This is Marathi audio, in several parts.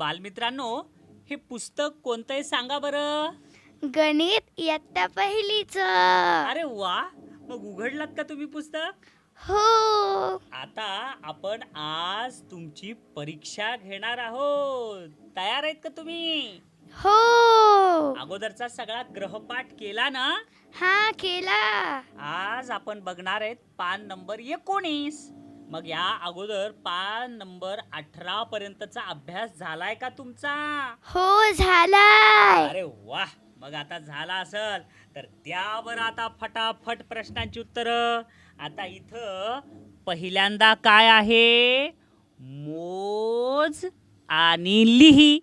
बालमित्रांनो हे पुस्तक कोणतं आहे सांगा बरं? गणित इयत्ता पहिलीच. अरे वा मग उघडलात का तुम्ही पुस्तक? हो. आता आपण आज तुमची परीक्षा घेणार आहोत. तयार आहेत का तुम्ही? हो. अगोदरचा सगळा ग्रहपाठ केला ना? हा केला. आज आपण बघणार आहेत पान नंबर एकोणीस. मग या अगोदर पान नंबर अठरा पर्यंतचा अभ्यास झालाय का तुमचा? हो झालाय. अरे वा मग आता झाला असल. तर त्या बरं आता फटाफट प्रश्नांची उत्तर. आता इथं पहिल्यांदा काय आहे? मोज आणि लिही.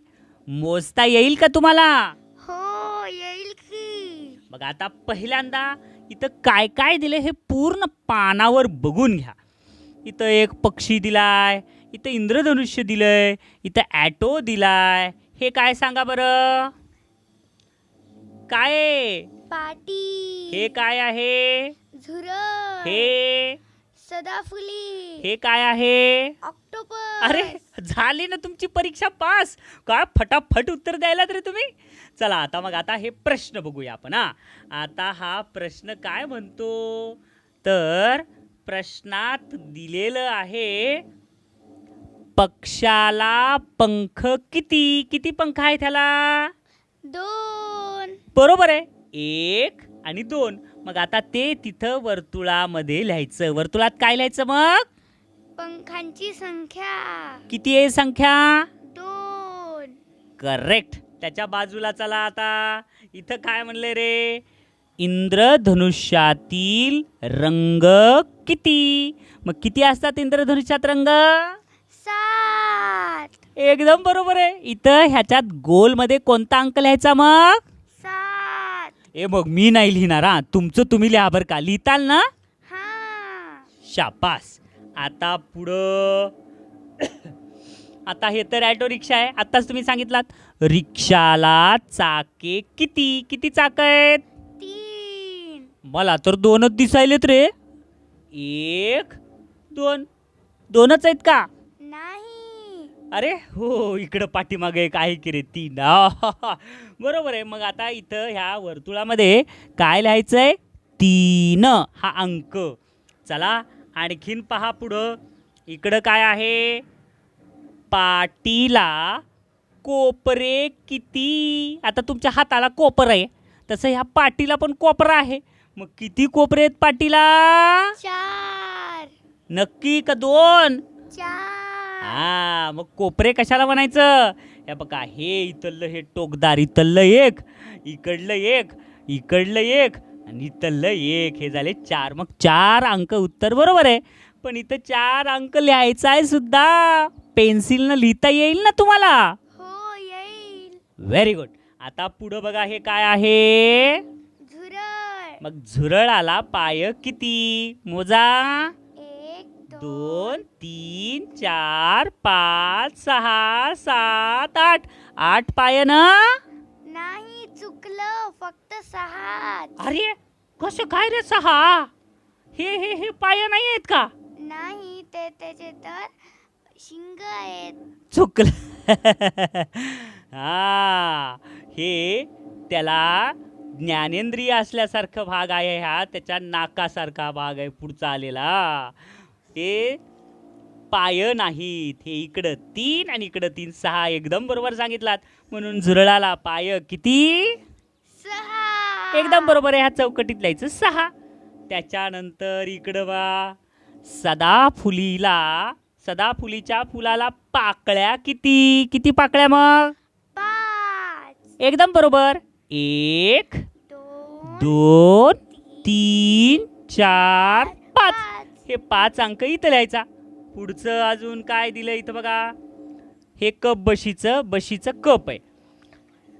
मोजता येईल का तुम्हाला? हो येईल की. मग आता पहिल्यांदा इथं काय काय दिले हे पूर्ण पानावर बघून घ्या. इथं एक पक्षी दिलाय इथं इंद्रधनुष्य दिलंय इथं ॲटो दिलाय. हे काय सांगा बरं? काय? पाटी. हे काय आहे? झुर हे? सदाफुली. हे काय आहे? ऑक्टोपस. अरे झाली ना तुमची परीक्षा पास. काय फटाफट उत्तर द्यायला रे तुम्ही? चला आता मग आता हे प्रश्न बघूया आपण हा. आता हा प्रश्न काय म्हणतो? तर प्रश्नात दिलेलं आहे पक्षाला पंख किती किती पंख आहे त्याला दोन. बरोबर आहे. एक आणि दोन. मग आता ते तिथं वर्तुळामध्ये लिहायचं. वर्तुळात काय लिहायचं मग? पंखांची संख्या. किती आहे संख्या? दोन. करेक्ट. त्याच्या बाजूला चला आता. इथं काय म्हणले रे? इंद्रधनुष्यातील रंग किती? मग किती असतात इंद्रधनुष्यात रंग सात. एकदम बरोबर आहे. इथं ह्याच्यात गोलमध्ये कोणता अंक लिहायचा मग? सात. ए मग मी नाही लिहिणार हा. तुमचं तुम्ही लिहा बरं का. लिहिताल ना? हा. शाबास. आता पुढं. आता हे तर ॲटो रिक्षा आहे. आत्ताच तुम्ही सांगितलात. रिक्षाला चाके किती? किती चाक आहेत? तीन. मला तर दोनच दिसायलेत रे. एक दोन. दोनच आहेत का? नाही. अरे हो इकडं पाठीमागे एक आहे की रे तीन. बरोबर आहे. मग आता इथं ह्या वर्तुळामध्ये काय लिहायचंय? तीन हा अंक. चला आणखीन पहा पुढं. इकडं काय आहे? पाटीला कोपरे किती? आता तुमच्या हाताला कोपर आहे. तसं ह्या पाटीला पण कोपरा आहे. मग किती कोपरे आहेत पाटीला? चार. नक्की का दोन? चार. हा मग कोपरे कशाला म्हणायचं? हे बघा हे इथलं हे टोकदार इथलं एक इकडलं एक इकडलं एक आणि इथलं एक. हे झाले चार. मग चार अंक उत्तर बरोबर आहे पण इथं चार अंक लिहायचा आहे सुद्धा. पेन्सिलनं लिहिता येईल ना तुम्हाला? हो येईल. व्हेरी गुड आता पुढं बघा हे काय आहे? मग झुरळाला पाय किती? मोजा. एक दोन तीन चार पाच सहा सात आठ. आठ पाय ना नाही चुकलं फक्त सहा. अरे कसं काय रे सहा? हे हे हे पाय नाही आहेत का? नाही ते त्याचे तर शिंग आहेत. चुकलं. हा हे त्याला ज्ञानेंद्रिय असल्यासारखं भाग आहे हा त्याच्या नाकासारखा भाग आहे पुढचा आलेला. हे पाय नाहीत हे इकडं तीन आणि इकडं तीन सहा एकदम बरोबर सांगितलात. म्हणून झुरळाला पाय किती? सहा. एकदम बरोबर आहे ह्या चौकटीत लिहायचं सहा. त्याच्यानंतर इकडं बा सदाफुलीला सदाफुलीच्या फुलाला पाकळ्या किती? किती पाकळ्या मग? एकदम बरोबर. एक दोन तीन चार पाच. पाच. हे पाच अंक इथं लिहायचा. पुढचं अजून काय दिलं इथं बघा? हे कप बशीचं बशीचं कप आहे.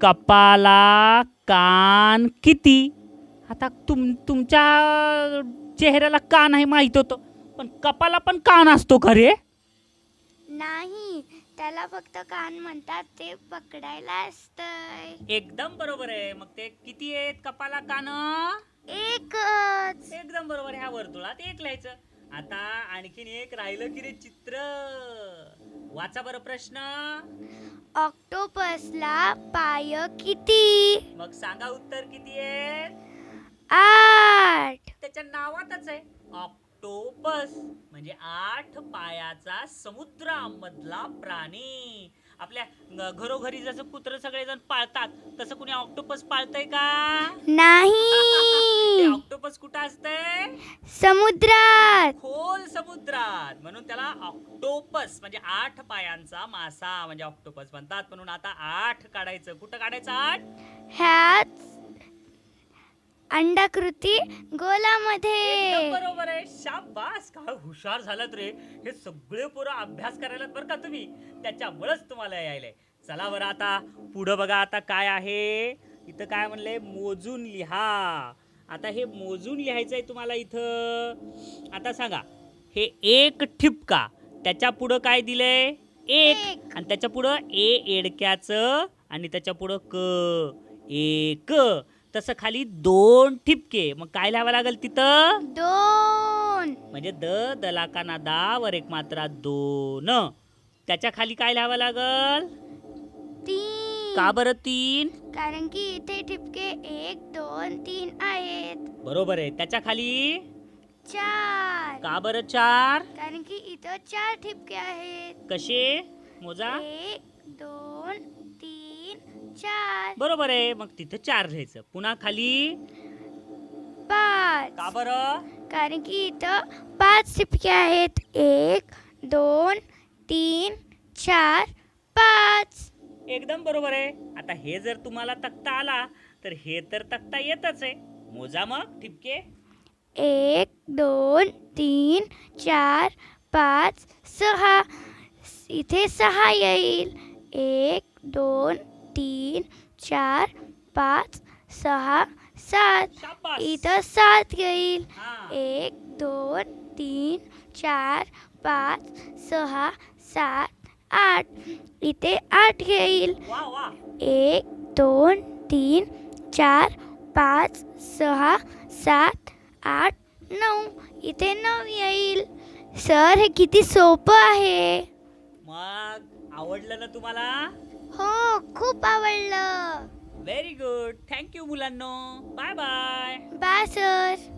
कपाला कान किती? आता तुम तुमच्या चेहऱ्याला कान आहे माहीत होतं पण कपाला पण कान असतो खरे. नाही त्याला फक्त कान म्हणतात ते पकडायला असतंय. एकदम बरोबर आहे. मग ते किती आहेत कपाला कान? एकच. एकदम बरोबर ह्या वर्तुळात एक लिहायचं. आता आणखीन एक राहिलं की रे चित्र. वाचा बरं प्रश्न. ऑक्टोपसला पाय किती? मग सांगा उत्तर किती आहे आठ. त्याच्या नावातच आहे. ऑक्टोपस म्हणजे आठ पायाचा समुद्रामधला प्राणी. आपल्या घरोघरी जसं कुत्र सगळेजण पाळतात तसं कुणी ऑक्टोपस पाळतंय का? नाही. ऑक्टोपस कुठं असतंय? समुद्रात. खोल समुद्रात. म्हणून त्याला ऑक्टोपस म्हणजे आठ पायांचा मासा म्हणजे ऑक्टोपस म्हणतात. म्हणून आता आठ काढायचं. कुठं काढायचं आठ? ह्याच अंडाकृती एकदम गोलामध्ये बरोबर आहे. शाबास काय हुशार झालात रे. हे सगळे पोरं अभ्यास करायला बरं का तुम्ही? त्याच्यामुळेच तुम्हाला यायलंय. चला बरं आता पुढं बघा आता काय आहे. इथं काय म्हणलंय मोजून लिहा. आता हे मोजून लिहायचंय तुम्हाला इथं. आता सांगा हे एक ठिपका त्याच्या पुढं काय दिलंय? एक. एक. आणि त्याच्या पुढं ए एडक्याचं आणि त्याच्या पुढं क एक. तसं खाली दोन ठिपके. मग काय लिहावं लागेल तिथं? दोन. म्हणजे द दलाकाना दा वर एक मात्रा दोन. त्याच्याखाली काय लिहावं लागल? तीन. का बरं तीन? कारण की इथे ठिपके एक दोन तीन आहेत. बरोबर आहे. त्याच्याखाली? चार. का बरं चार? कारण की इथं चार ठिपके आहेत. कसे? मोजा. एक दोन तीन चार. बरोबर आहे. मग तिथं चार लिहायचं पुन्हा खाली. पाच. का बरं? कारण की इथं पाच ठिपके आहेत. एक दोन तीन चार पाच. एकदम बरोबर आहे. आता हे जर तुम्हाला तक्ता आला तर हे तर तक्ता येतच आहे. मोजा मग ठिपके. एक दोन तीन चार पाच सहा. इथे सहा येईल. एक दोन तीन चार पाच सहा सात. इथं सात येईल. एक दोन तीन चार पाच सहा सात आठ. इथे आठ येईल. एक दोन तीन चार पाच सहा सात आठ नऊ. इथे नऊ येईल. सर हे किती सोपं आहे. मग आवडलं ना तुम्हाला? हो खूप आवडलं. व्हेरी गुड थँक्यू मुलांनो. Bye bye bye sir